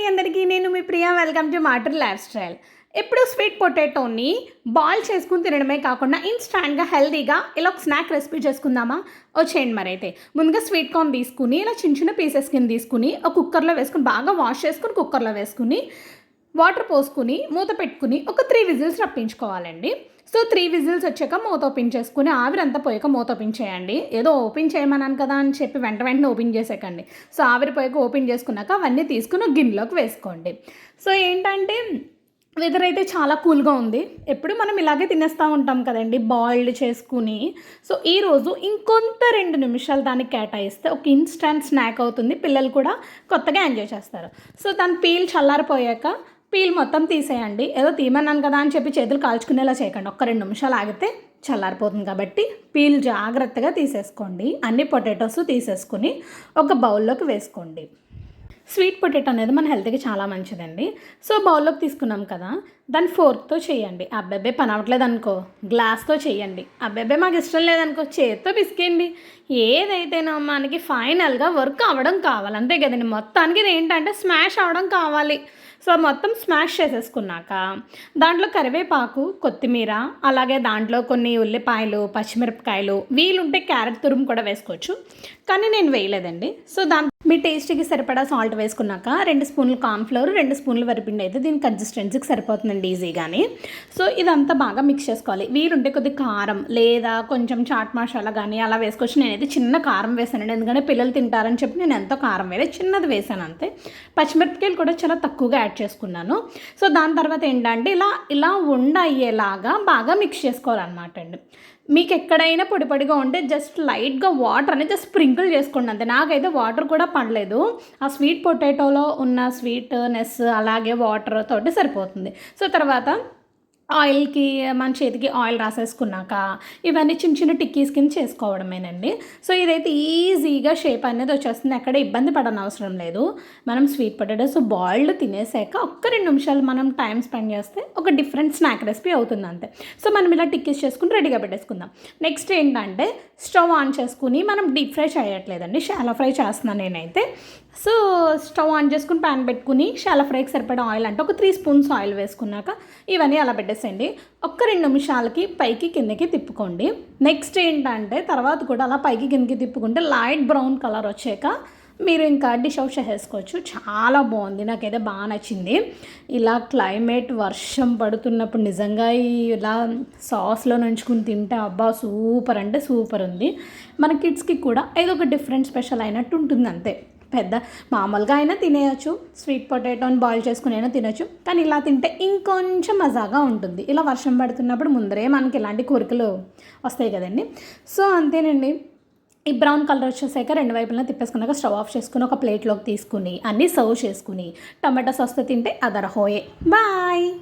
మీ అందరికీ నేను మీ Priya welcome to matter life style ఎప్పుడు స్వీట్ పొటాటోని బాయిల్ చేసుకుని తినడమే కాకుండా ఇన్స్టాంట్గా హెల్దీగా ఇలా ఒక స్నాక్ రెసిపీ చేసుకుందామా? వచ్చేయండి మరి అయితే ముందుగా స్వీట్ కార్న్ తీసుకుని ఇలా చిన్న చిన్న పీసెస్ కింద తీసుకుని ఒక కుక్కర్లో వేసుకుని బాగా వాష్ చేసుకుని కుక్కర్లో వేసుకుని వాటర్ పోసుకుని మూత పెట్టుకుని ఒక త్రీ విజిల్స్ రప్పించుకోవాలండి. సో త్రీ విజిల్స్ వచ్చాక మూత ఓపెన్ చేసుకుని ఆవిరంతా పోయాక మూత ఓపెన్ చేయండి. ఏదో ఓపెన్ చేయమన్నాను కదా అని చెప్పి వెంట వెంటనే ఓపెన్ చేసేకండి. సో ఆవిరి పోయాక ఓపెన్ చేసుకున్నాక అవన్నీ తీసుకుని గిన్నెలోకి వేసుకోండి. సో ఏంటంటే వెదర్ అయితే చాలా కూల్గా ఉంది. ఎప్పుడు మనం ఇలాగే తినేస్తూ ఉంటాం కదండి బాయిల్డ్ చేసుకుని. సో ఈరోజు ఇంకొంత రెండు నిమిషాలు దానికి కేటాయిస్తే ఒక ఇన్స్టంట్ స్నాక్ అవుతుంది. పిల్లలు కూడా కొత్తగా ఎంజాయ్ చేస్తారు. సో దాని పీల్ చల్లారిపోయాక పీల్ మొత్తం తీసేయండి. ఏదో తీమన్నాను కదా అని చెప్పి చేతులు కాల్చుకునేలా చేయకండి. ఒక్క రెండు నిమిషాలు ఆగితే చల్లారిపోతుంది కాబట్టి పీల్ జాగ్రత్తగా తీసేసుకోండి. అన్ని పొటాటోస్ తీసేసుకుని ఒక బౌల్లోకి వేసుకోండి. స్వీట్ పొటాటో అనేది మన హెల్త్కి చాలా మంచిదండి. సో బౌల్లోకి తీసుకున్నాం కదా దాన్ని ఫోర్క్తో చేయండి. అబ్బాబ్బే పని అవ్వట్లేదు అనుకో గ్లాస్తో చేయండి. అబ్బాబ్బే మాకు ఇష్టం లేదనుకో. చేత్తో పిసికేయండి. ఏదైతేనో మనకి ఫైనల్గా వర్క్ అవ్వడం కావాలి. అంతే కదండి. మొత్తానికి ఇది ఏంటంటే స్మాష్ అవ్వడం కావాలి. సో మొత్తం స్మాష్ చేసేసుకున్నాక దాంట్లో కరివేపాకు కొత్తిమీర అలాగే దాంట్లో కొన్ని ఉల్లిపాయలు పచ్చిమిరపకాయలు వీలుంటే క్యారెట్ తురుము కూడా వేసుకోవచ్చు. కానీ నేను వేయలేదండి. సో దాని మీ టేస్ట్కి సరిపడా సాల్ట్ వేసుకున్నాక రెండు స్పూన్లు కార్న్ఫ్లవర్ రెండు స్పూన్లు వరిపిండి అయితే దీని కన్సిస్టెన్సీకి సరిపోతుందండి ఈజీగానే. సో ఇదంతా బాగా మిక్స్ చేసుకోవాలి. వీరుంటే కొద్ది కారం లేదా కొంచెం చాట్ మసాలా కానీ అలా వేసుకోవచ్చు నేనైతే చిన్న కారం వేసానండి. ఎందుకంటే పిల్లలు తింటారని చెప్పి నేను ఎంతో కారం వేరే చిన్నది వేసాను అంతే. పచ్చిమిరపకాయలు కూడా చాలా తక్కువగా యాడ్ చేసుకున్నాను. సో దాని తర్వాత ఏంటంటే ఇలా ఇలా ఉండ అయ్యేలాగా బాగా మిక్స్ చేసుకోవాలన్నమాట అండి. మీకు ఎక్కడైనా పొడి పొడిగా ఉంటే జస్ట్ లైట్గా వాటర్ అనేది జస్ట్ స్ప్రింకిల్ చేసుకోండి అంతే. నాకైతే వాటర్ కూడా పడలేదు. ఆ స్వీట్ పొటాటోలో ఉన్న స్వీట్నెస్ అలాగే వాటర్ తోటి సరిపోతుంది. సో తర్వాత ఆయిల్కి మన చేతికి ఆయిల్ రాసేసుకున్నాక ఇవన్నీ చిన్న చిన్న టిక్కీస్ కింద చేసుకోవడమేనండి. సో ఇదైతే ఈజీగా షేప్ అనేది వచ్చేస్తుంది. ఎక్కడ ఇబ్బంది పడని అవసరం లేదు. మనం స్వీట్ పొటాటోస్ బాయిల్డ్ తినేసాక ఒక్క రెండు నిమిషాలు మనం టైం స్పెండ్ చేస్తే ఒక డిఫరెంట్ స్నాక్ రెసిపీ అవుతుంది అంతే. సో మనం ఇలా టిక్కీస్ చేసుకుని రెడీగా పెట్టేసుకుందాం. నెక్స్ట్ ఏంటంటే స్టవ్ ఆన్ చేసుకుని మనం డీప్ ఫ్రై చేయట్లేదండి. షాలో ఫ్రై చేస్తున్నాను నేనైతే. సో స్టవ్ ఆన్ చేసుకుని ప్యాన్ పెట్టుకుని చాలా ఫ్రైకి సరిపడా ఆయిల్ అంటే ఒక త్రీ స్పూన్స్ ఆయిల్ వేసుకున్నాక ఇవన్నీ అలా పెట్టేసేయండి. ఒక్క రెండు నిమిషాలకి పైకి కిందకి తిప్పుకోండి. నెక్స్ట్ ఏంటంటే తర్వాత కూడా అలా పైకి కిందకి తిప్పుకుంటే లైట్ బ్రౌన్ కలర్ వచ్చాక మీరు ఇంకా డిష్ అవుట్ చేసేసుకోవచ్చు. చాలా బాగుంది. నాకైతే బాగా నచ్చింది. ఇలా క్లైమేట్ వర్షం పడుతున్నప్పుడు నిజంగా ఇలా సాస్లో నంచుకుని తింటే అబ్బా సూపర్. అంటే సూపర్ ఉంది. మన కిడ్స్కి కూడా ఏదో ఒక డిఫరెంట్ స్పెషల్ అయినట్టు ఉంటుంది అంతే. పెద్ద మామూలుగా అయినా తినేయచ్చు. స్వీట్ పొటాటోని బాయిల్ చేసుకుని అయినా తినచ్చు. కానీ ఇలా తింటే ఇంకొంచెం మజాగా ఉంటుంది. ఇలా వర్షం పడుతున్నప్పుడు ముందరే మనకి ఇలాంటి కోరికలు వస్తాయి కదండి. సో అంతేనండి. ఈ బ్రౌన్ కలర్ వచ్చేసాక రెండు వైపులా తిప్పేసుకున్నాక స్టవ్ ఆఫ్ చేసుకుని ఒక ప్లేట్లోకి తీసుకుని అన్నీ సర్వ్ చేసుకుని టమాటో సాస్తో తింటే అదర్ హోయే. బాయ్!